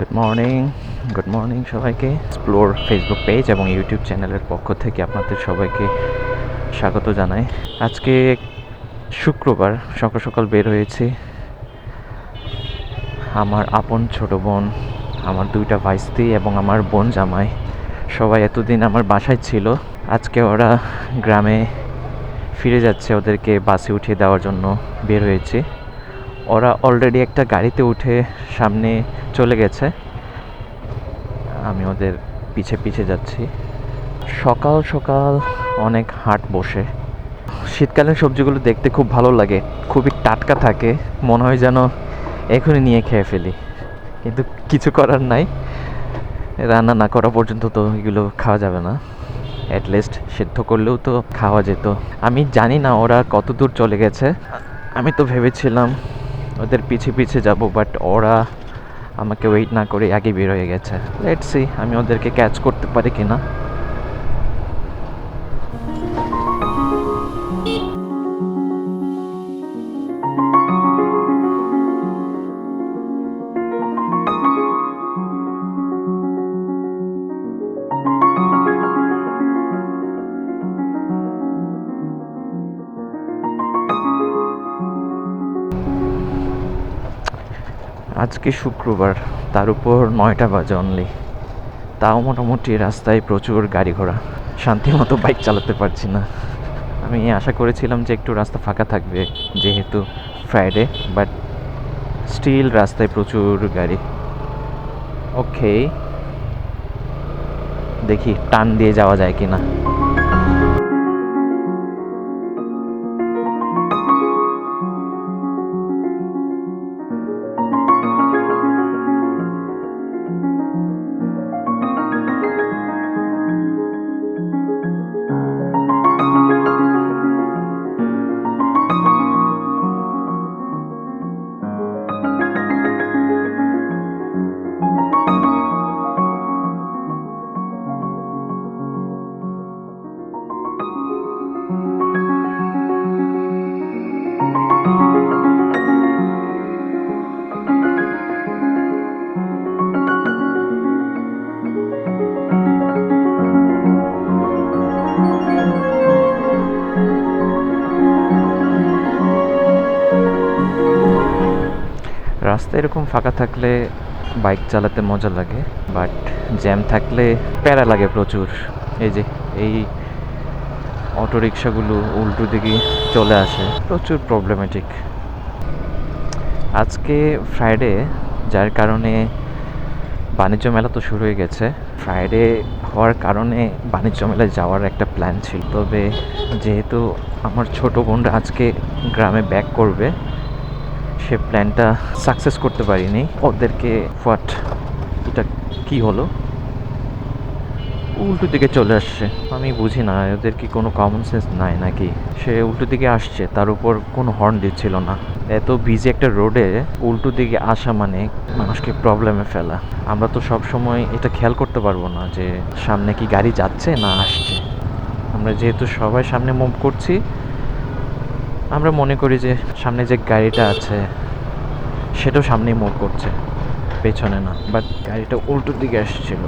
Good morning good morning সবাইকে। Explore Facebook page এবং YouTube চ্যানেলের পক্ষ থেকে আপনাদের সবাইকে স্বাগত জানাই। আজকে শুক্রবার, সকাল সকাল বের হয়েছি। আমার আপন ছোট বোন, আমার দুইটা ভাইস্তি এবং আমার বোন জামাই সবাই এতদিন আমার বাসায় ছিল। আজকে ওরা গ্রামে ফিরে যাচ্ছে, ওদেরকে বাসে উঠিয়ে দেওয়ার জন্য বের হয়েছে। ওরা অলরেডি একটা গাড়িতে উঠে সামনে চলে গেছে। আমি ওদের পিছে পিছে যাচ্ছি। সকাল সকাল অনেক হাট বসে। শীতকালীন সবজিগুলো দেখতে খুব ভালো লাগে। খুবই টাটকা থাকে। মনে হয় যেন এখনই নিয়ে খেয়ে ফেলি। কিন্তু কিছু করার নাই। রান্না না করা পর্যন্ত তো এগুলো খাওয়া যাবে না। অ্যাটলিস্ট সেদ্ধ করলেও তো খাওয়া যেত। আমি জানি না ওরা কত দূর চলে গেছে। আমি তো ভেবেছিলাম ওদের পিছে পিছে যাব বাট ওরা আমাকে ওয়েট না করে আগে বের হয়ে গেছে। লেটসি আমি ওদেরকে ক্যাচ করতে পারি কি না আজকে শুক্রবার, তার উপর নয়টা বাজে অনলি তাও মোটামুটি রাস্তায় প্রচুর গাড়ি ঘোড়া। শান্তি মতো বাইক চালাতে পারছি না। আমি আশা করেছিলাম যে একটু রাস্তা ফাঁকা থাকবে, যেহেতু ফ্রাইডে বাট স্টিল রাস্তায় প্রচুর গাড়ি। ওকে দেখি, টান দিয়ে যাওয়া যায় কি না রাস্তা এরকম ফাঁকা থাকলে বাইক চালাতে মজা লাগে, বাট জ্যাম থাকলে প্যারা লাগে প্রচুর। এই যে, এই অটো রিক্সাগুলো উল্টো দিকে চলে আসে, প্রচুর প্রবলেমেটিক আজকে ফ্রাইডে যার কারণে বাণিজ্য মেলা তো শুরু হয়ে গেছে। ফ্রাইডে হওয়ার কারণে বাণিজ্য মেলায় যাওয়ার একটা প্ল্যান ছিল। তবে যেহেতু আমার ছোট বোনরা আজকে গ্রামে ব্যাক করবে সে প্ল্যানটা সাকসেস করতে পারিনি। ওদেরকে হোয়াট এটা কি হলো? উল্টো দিকে চলে আসছে। আমি বুঝি না, ওদের কি কোনো কমন সেন্স নাই নাকি? সে উল্টো দিকে আসছে, তার উপর কোনো হর্ন দিচ্ছিল না। এত বিজি একটা রোডে উল্টো দিকে আসা মানে মানুষকে প্রবলেমে ফেলা। আমরা তো সব সময় এটা খেয়াল করতে পারব না যে সামনে কি গাড়ি যাচ্ছে না আসছে। আমরা যেহেতু সবাই সামনে মুভ করছি আমরা মনে করি যে সামনে যে গাড়িটা আছে, সেটাও সামনেই মুভ করছে, পেছনে না বাট গাড়িটা উল্টো দিকে আসছিল।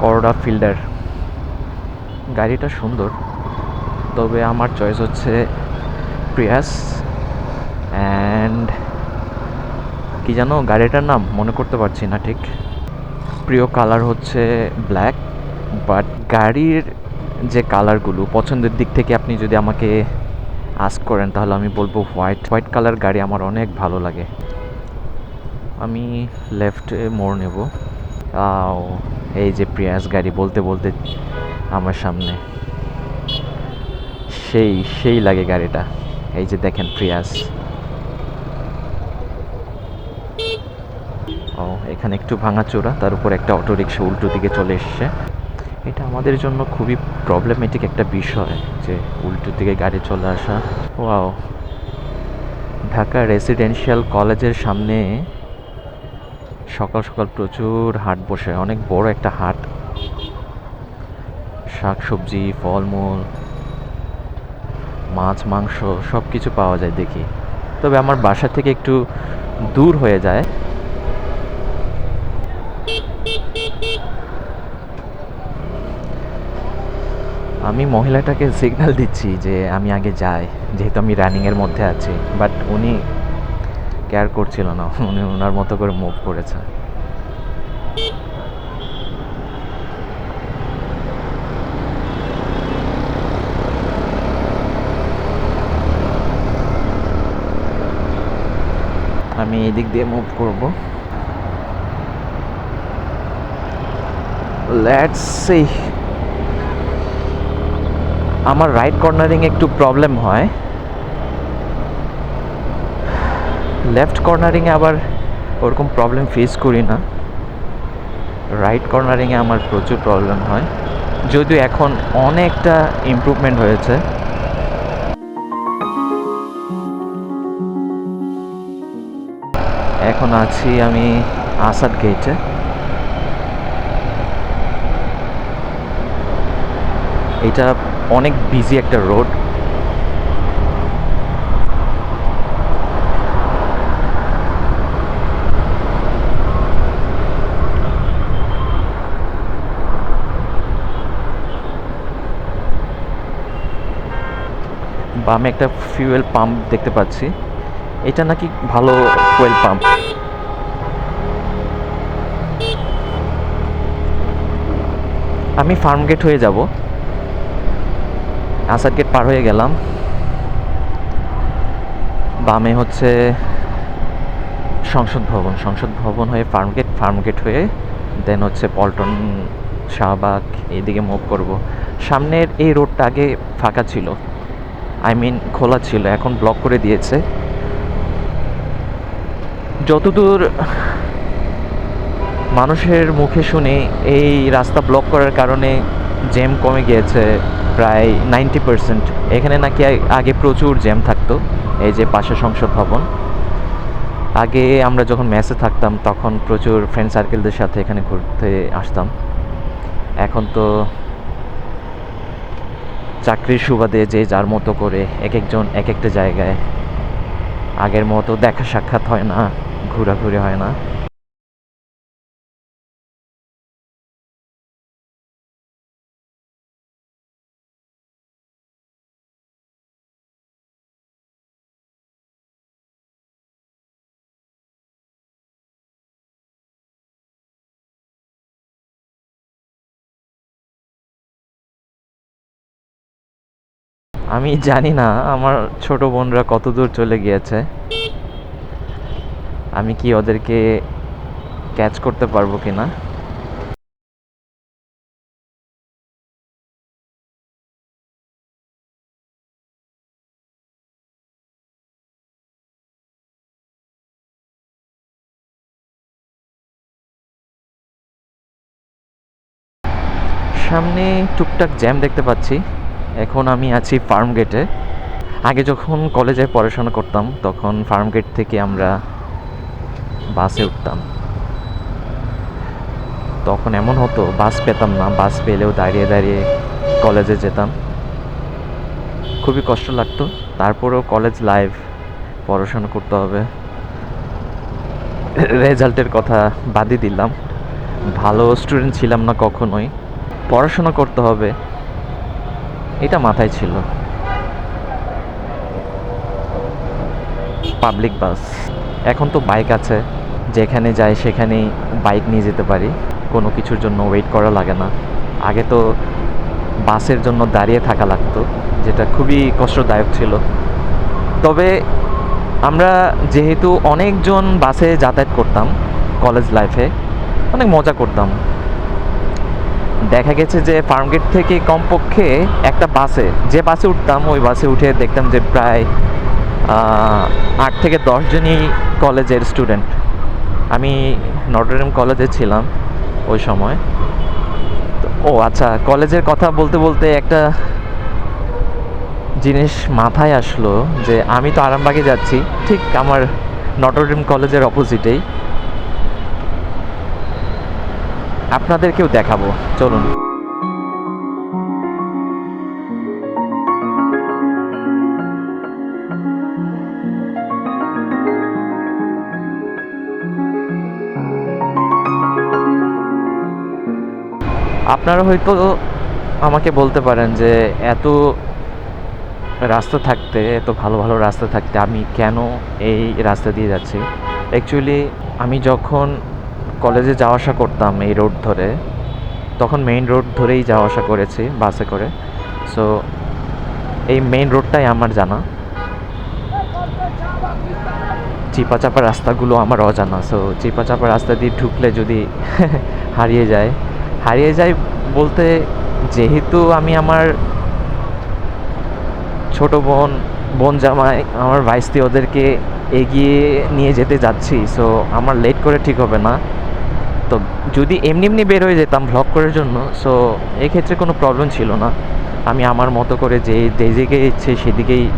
করোডা ফিল্ডার গাড়িটা সুন্দর, তবে আমার চয়েস হচ্ছে প্রিয়াস অ্যান্ড কি জানো, গাড়িটার নাম মনে করতে পারছি না ঠিক। প্রিয় কালার হচ্ছে ব্ল্যাক বাট গাড়ির যে কালারগুলো পছন্দের দিক থেকে আপনি যদি আমাকে আস্ক করেন, তাহলে আমি বলব হোয়াইট হোয়াইট কালার গাড়ি আমার অনেক ভালো লাগে। আমি লেফটে মোড় নেব। এই যে প্রিয়াস গাড়ি বলতে বলতে আমার সামনে। সেই সেই লাগে গাড়িটা। এই যে দেখেন প্রিয়াস ও, এখানে একটু ভাঙাচোরা, তার উপর একটা অটো রিক্সা উল্টো দিকে চলে এসছে। এটা আমাদের জন্য খুবই প্রবলেমেটিক একটা বিষয় যে উল্টো দিকে গাড়ি চলে আসা। ওয়াও ঢাকা রেসিডেন্সিয়াল কলেজের সামনে সকাল সকাল প্রচুর হাট বসে, অনেক বড় একটা হাট। শাক সবজি ফলমূল, মাছ, মাংস সব কিছু পাওয়া যায় দেখি। তবে আমার বাসা থেকে একটু দূর হয়ে যায়। আমি মহিলাটাকে সিগন্যাল দিচ্ছি যে আমি আগে যাই, যেহেতু আমি রানিংয়ের মধ্যে আছি। বাট উনি কেয়ার করছিল না, উনি ওনার মতো করে মুভ করেছে। আমি এদিক দিয়ে মুভ করব। লেটস সি আমার রাইট কর্নারিং একটু প্রবলেম হয়। লেফট কর্নারিংয়ে আবার ওরকম প্রবলেম ফেস করি না। রাইট কর্নারিংয়ে আমার প্রচুর প্রবলেম হয়। যদিও এখন অনেকটা ইমপ্রুভমেন্ট হয়েছে। এখন আছি আমি আসাদ গেটে এটা অনেক বিজি একটা রোড বামে একটা ফিউয়েল পাম্প দেখতে পাচ্ছি। এটা নাকি ভালো ফুয়েল পাম্প আমি ফার্ম গেট হয়ে যাব। আসাদ গেট পার হয়ে গেলাম। বামে হচ্ছে সংসদ ভবন। সংসদ ভবন হয়ে ফার্ম গেট ফার্ম গেট হয়ে দেন হচ্ছে পল্টন, শাহবাগ এইদিকে মুভ করব। সামনের এই রোডটা আগে ফাঁকা ছিল। আই মিন খোলা ছিল, এখন ব্লক করে দিয়েছে। যতদূর মানুষের মুখে শুনি, এই রাস্তা ব্লক করার কারণে জ্যাম কমে গিয়েছে। প্রায় নাইনটি পার্সেন্ট। এখানে নাকি আগে প্রচুর জ্যাম থাকতো, এই যে পাশে সংসদ ভবন। আগে আমরা যখন মেসে থাকতাম, তখন প্রচুর ফ্রেন্ড সার্কেলদের সাথে এখানে ঘুরতে আসতাম। এখন তো চাকরির সুবাদে যে যার মতো করে এক একজন এক একটা জায়গায় আগের মতো দেখা সাক্ষাৎ হয় না, ঘোরাঘুরি হয় না। আমি জানি না আমার ছোট বোনরা কত দূর চলে গিয়েছে। আমি কি ওদেরকে ক্যাচ করতে পারব কি না সামনে টুকটাক জ্যাম দেখতে পাচ্ছি। এখন আমি আছি ফার্ম গেটে। আগে যখন কলেজে পড়াশোনা করতাম, তখন ফার্ম গেট থেকে আমরা বাসে উঠতাম। তখন এমন হতো, বাস পেতাম না, বাস পেলেও দাঁড়িয়ে দাঁড়িয়ে কলেজে যেতাম। খুবই কষ্ট লাগতো, তারপরেও কলেজ লাইফ, পড়াশোনা করতে হবে। রেজাল্টের কথা বাদই দিলাম। ভালো স্টুডেন্ট ছিলাম না কখনোই। পড়াশোনা করতে হবে। এটা মাথায় ছিল। Public bus. এখন তো বাইক আছে। যেখানে যাই সেখানেই বাইক নিয়ে যেতে পারি। কোনো কিছুর জন্য ওয়েট করা লাগে না। আগে তো বাসের জন্য দাঁড়িয়ে থাকা লাগতো, যেটা খুবই কষ্টদায়ক ছিল। তবে আমরা যেহেতু অনেকজন বাসে যাতায়াত করতাম কলেজ লাইফে, অনেক মজা করতাম। দেখা গেছে যে ফার্মগেট থেকে কমপক্ষে একটা বাসে, যে বাসে উঠতাম, ওই বাসে উঠে দেখতাম যে প্রায় আট থেকে দশজনই কলেজের স্টুডেন্ট। আমি নটরডেম কলেজে ছিলাম ওই সময়। ও আচ্ছা কলেজের কথা বলতে বলতে একটা জিনিস মাথায় আসলো যে আমি তো আরামবাগে যাচ্ছি, ঠিক আমার নটরডেম কলেজের অপোজিটেই আপনাদেরকেও দেখাবো। চলুন। আপনারা হয়তো আমাকে বলতে পারেন যে, এত রাস্তা থাকতে, এত ভালো ভালো রাস্তা থাকতে আমি কেন এই রাস্তা দিয়ে যাচ্ছি? অ্যাকচুয়ালি আমি যখন কলেজে যাওয়া আসা করতাম এই রোড ধরে। তখন মেইন রোড ধরেই যাওয়া আসা করেছি বাসে করে। সো এই মেইন রোডটাই আমার জানা। চিপা চাপা রাস্তাগুলো আমার অজানা। সো চিপা চাপা রাস্তা দিয়ে ঢুকলে যদি হারিয়ে যায় হারিয়ে যায় বলতে যেহেতু আমি আমার ছোট বোন বোন জামাই, আমার ভাইস্তি ওদেরকে এগিয়ে নিয়ে যেতে যাচ্ছি। সো আমার লেট করে ঠিক হবে না। তো যদি এমনি এমনি বের হয়ে যেতাম ভ্লগ করার জন্য সো এক্ষেত্রে কোনো প্রবলেম ছিল না। আমি আমার মতো করে যে যেদিকে ইচ্ছে সেদিকেই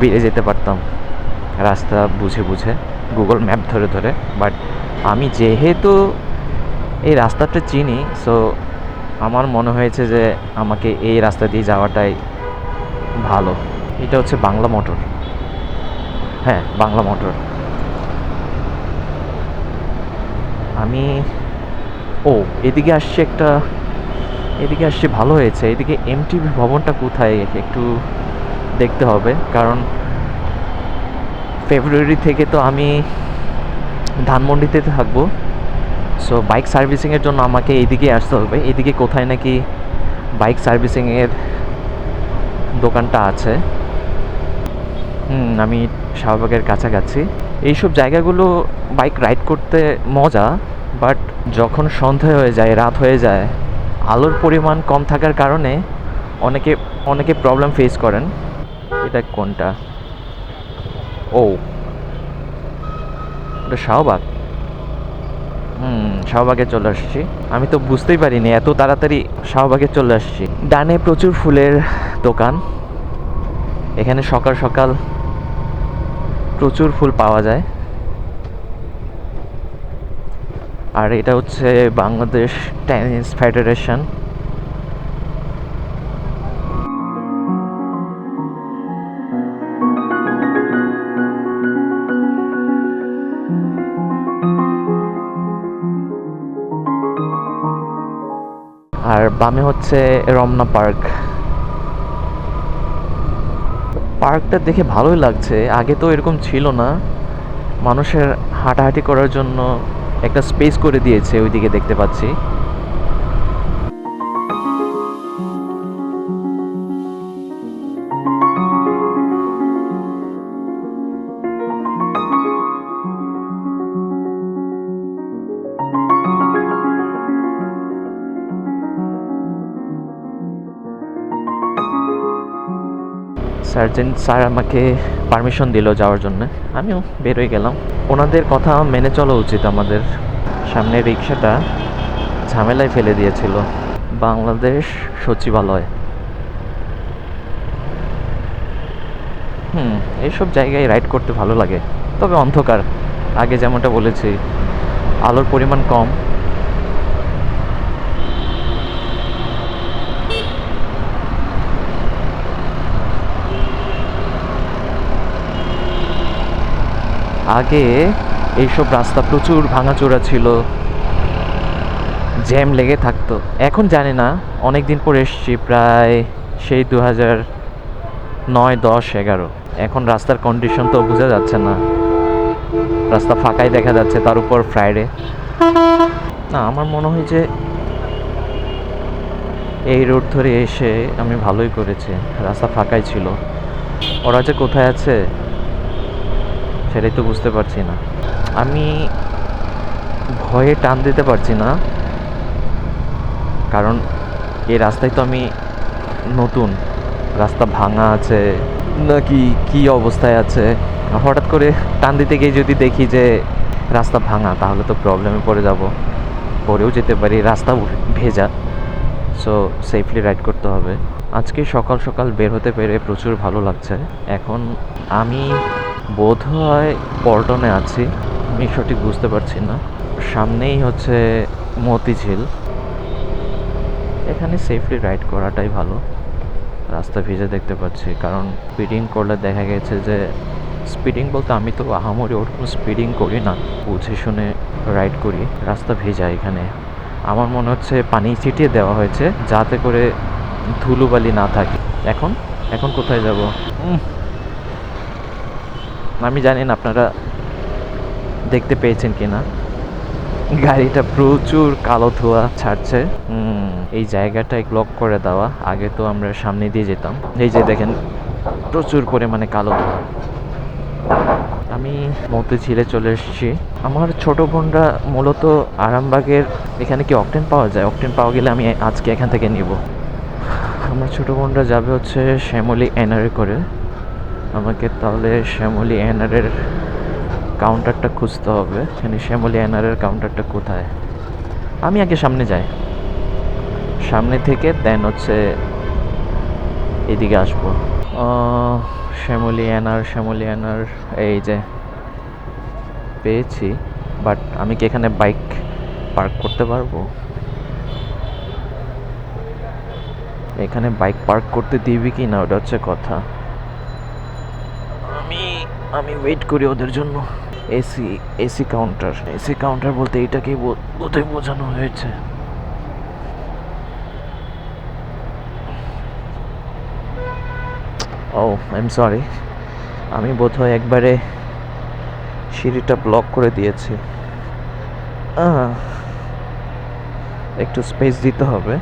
বেরিয়ে যেতে পারতাম। রাস্তা বুঝে বুঝে গুগল ম্যাপ ধরে ধরে। বাট আমি যেহেতু এই রাস্তাটা চিনি সো আমার মনে হয়েছে যে আমাকে এই রাস্তা দিয়ে যাওয়াটাই ভালো। এটা হচ্ছে বাংলা মোটর। হ্যাঁ বাংলা মোটর। আমি, ও, এদিকে আসছে একটা, এদিকে আসছে ভালো হয়েছে। এদিকে এমটিভি ভবনটা কোথায় একটু দেখতে হবে। কারণ ফেব্রুয়ারি থেকে তো আমি ধানমন্ডিতে থাকব। সো বাইক সার্ভিসিংয়ের জন্য আমাকে এইদিকে আসতে হবে। এদিকে কোথায় নাকি বাইক সার্ভিসিংয়ের দোকানটা আছে। হুম, আমি শাহবাগের কাছাকাছি। এইসব জায়গাগুলো বাইক রাইড করতে মজা বাট যখন সন্ধ্যা হয়ে যায়, রাত হয়ে যায়, আলোর পরিমাণ কম থাকার কারণে অনেকে অনেকে প্রবলেম ফেস করেন। এটা কোনটা? ও। এটা শাহবাগ। হুম, শাহবাগে চলে আসছি। আমি তো বুঝতেই পারিনি, এত তাড়াতাড়ি শাহবাগে চলে আসছি। ডানে প্রচুর ফুলের দোকান। এখানে সকাল সকাল প্রচুর ফুল পাওয়া যায়। আর এটা হচ্ছে বাংলাদেশ টেনিস ফেডারেশন। আর বামে হচ্ছে রমনা পার্ক। পার্কটা দেখে ভালোই লাগছে। আগে তো এরকম ছিল না। মানুষের হাঁটাহাঁটি করার জন্য একটা স্পেস করে দিয়েছে ওইদিকে দেখতে পাচ্ছি। সার্জেন্ট স্যার আমাকে পারমিশন দিল যাওয়ার জন্য। আমিও বেরোয় গেলাম। ওনাদের কথা মেনে চলা উচিত আমাদের। সামনে রিক্সাটা ঝামেলায় ফেলে দিয়েছিল। বাংলাদেশ সচিবালয়। হুম এইসব জায়গায় রাইড করতে ভালো লাগে। তবে অন্ধকার। আগে যেমনটা বলেছি, আলোর পরিমাণ কম। আগে এইসব রাস্তা প্রচুর ভাঙাচোরা ছিল। জ্যাম লেগে থাকতো। এখন জানি না অনেক দিন পর এসছি, প্রায় সেই দু হাজার নয়, দশ, এগারো। এখন রাস্তার কন্ডিশন তো বোঝা যাচ্ছে না। রাস্তা ফাঁকাই দেখা যাচ্ছে, তার উপর ফ্রাইডে না, আমার মনে হয় যে এই রোড ধরে এসে আমি ভালোই করেছি। রাস্তা ফাঁকাই ছিল। ওরা যে কোথায় আছে সেটাই তো বুঝতে পারছি না। আমি ভয়ে টান দিতে পারছি না। কারণ এই রাস্তায় তো আমি নতুন। রাস্তা ভাঙা আছে, নাকি কি অবস্থায় আছে? হঠাৎ করে টান দিতে গিয়ে যদি দেখি যে রাস্তা ভাঙা, তাহলে তো প্রবলেমে পড়ে যাব। পরেও যেতে পারি, রাস্তা ভেজা। সো সেফলি রাইড করতে হবে। আজকে সকাল সকাল বের হতে পেরে প্রচুর ভালো লাগছে। এখন আমি বোধ হয় পল্টনে আছি। আমি সঠিক বুঝতে পারছি না। সামনেই হচ্ছে মতিঝিল। এখানে সেফলি রাইড করাটাই ভালো। রাস্তা ভিজে দেখতে পাচ্ছি। কারণ স্পিডিং করলে দেখা গেছে যে স্পিডিং বলতে আমি তো আহামরি ওরকম স্পিডিং করি না। বুঝে শুনে রাইড করি। রাস্তা ভেজা এখানে। আমার মনে হচ্ছে পানি ছিটিয়ে দেওয়া হয়েছে। যাতে করে ধুলোবালি না থাকে। এখন? এখন কোথায় যাব? আমি জানি না আপনারা দেখতে পেয়েছেন কি না গাড়িটা প্রচুর কালো ধোয়া ছাড়ছে। এই জায়গাটায় ব্লক করে দেওয়া। আগে তো আমরা সামনে দিয়ে যেতাম। এই যে দেখেন, প্রচুর পরিমাণে কালো ধোয়া। আমি মতিঝিলে চলে এসেছি। আমার ছোট বোনরা মূলত আরামবাগের, এখানে কি অকটেন পাওয়া যায়? অকটেন পাওয়া গেলে আমি আজকে এখান থেকে নিব। আমার ছোট বোনরা যাবে হচ্ছে শ্যামলী এনআরে করে। আমাকে তাহলে শ্যামলী এনআরের কাউন্টারটা খুঁজতে হবে। এখানে শ্যামলী এনআরের কাউন্টারটা কোথায়? আমি আগে সামনে যাই। সামনে থেকে দেন হচ্ছে এদিকে আসব। শ্যামলী এনআর শ্যামলী এনআর এই যে পেয়েছি বাট আমি কি এখানে বাইক পার্ক করতে পারব? এখানে বাইক পার্ক করতে দিবি কি না ওটা হচ্ছে কথা। আমি ওয়েট করি ওদের জন্য। AC AC counter AC counter বলতে এইটাকেই বো- বোধহয় বোঝানো হয়েছে। ও আই এম সরি আমি বোধহয় একবারে সিঁড়িটা ব্লক করে দিয়েছি। একটু স্পেস দিতে হবে।